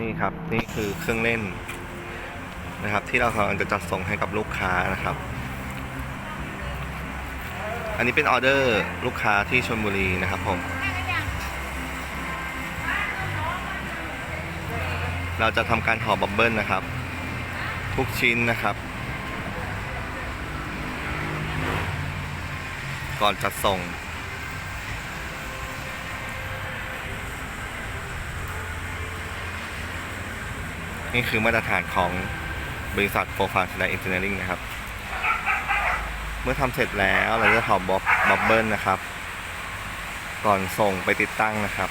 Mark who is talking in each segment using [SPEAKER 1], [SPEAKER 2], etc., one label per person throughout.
[SPEAKER 1] นี่ครับนี่คือเครื่องเล่นนะครับ ที่เรากำลังจะจัดส่งให้กับลูกค้านะครับ อันนี้เป็นออเดอร์ลูกค้าที่ชลบุรีนะครับผมเราจะทำการห่อบับเบิ้ลนะครับ ทุกชิ้นนะครับ ก่อนจัดส่ง นี่คือมาตรฐานของบริษัทโฟร์ฟาร์สไลเอนจิเนียริงนะครับ เมื่อทำเสร็จแล้วเราจะห่อบ๊อบบับเบิลนะครับ ก่อนส่งไปติดตั้งนะครับ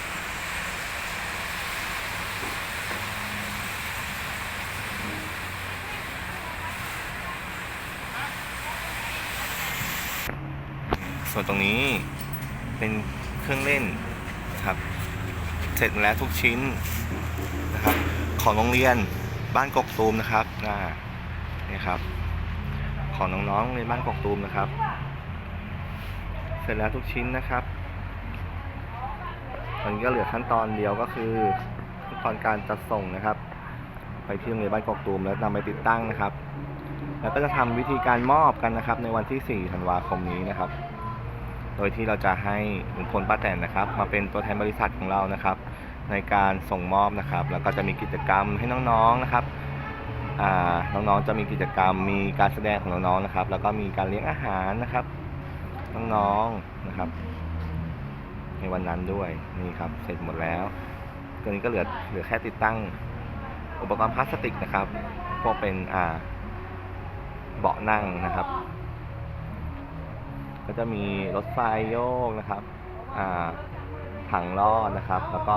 [SPEAKER 1] ส่วนตรงนี้เป็นเครื่องเล่นนะครับ เสร็จแล้วทุกชิ้นนะครับ ของโรงเรียนบ้านกกตูมนะครับน,นี่ครับ ของน้องๆในบ้านกกตูมนะครับ เสร็จแล้วทุกชิ้นนะครับตอนนี้ก็เหลือขั้นตอนเดียวก็คือขั้นตอนการจัดส่งนะครับ ไปที่โรงเรียนบ้านกกตูมแล้วนำไปติดตั้งนะครับ แล้วก็จะทำวิธีการมอบกันนะครับ ในวันที่ 4 ธันวาคมนี้นะครับ โดยที่เราจะให้ลุงพลป้าแตนนะครับ มาเป็นตัวแทนบริษัทของเรานะครับ ในการส่งมอบนะครับ แล้วก็จะมีกิจกรรมให้น้องๆนะครับอ่าน้องๆจะมีกิจกรรมมีการแสดงของน้องๆนะครับ แล้วก็มีการเลี้ยงอาหารนะครับ น้องๆนะครับ ในวันนั้นด้วยนี่ครับ เสร็จหมดแล้วตัวนี้ก็เหลือเหลือแค่ติดตั้ง อุปกรณ์พลาสติกนะครับพวกเป็นอ่าเบาะนั่งนะครับ ก็จะมีรถไฟโยกนะครับอ่า ถังลอดนะครับ แล้วก็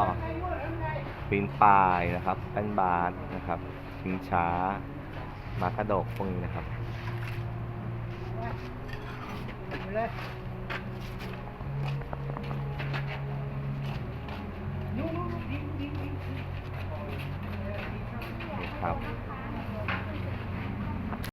[SPEAKER 1] ปีนป่ายนะครับแป้นบาสนะครับ ชิงช้า มากระดกพวกนี้นะครับนี่ครับ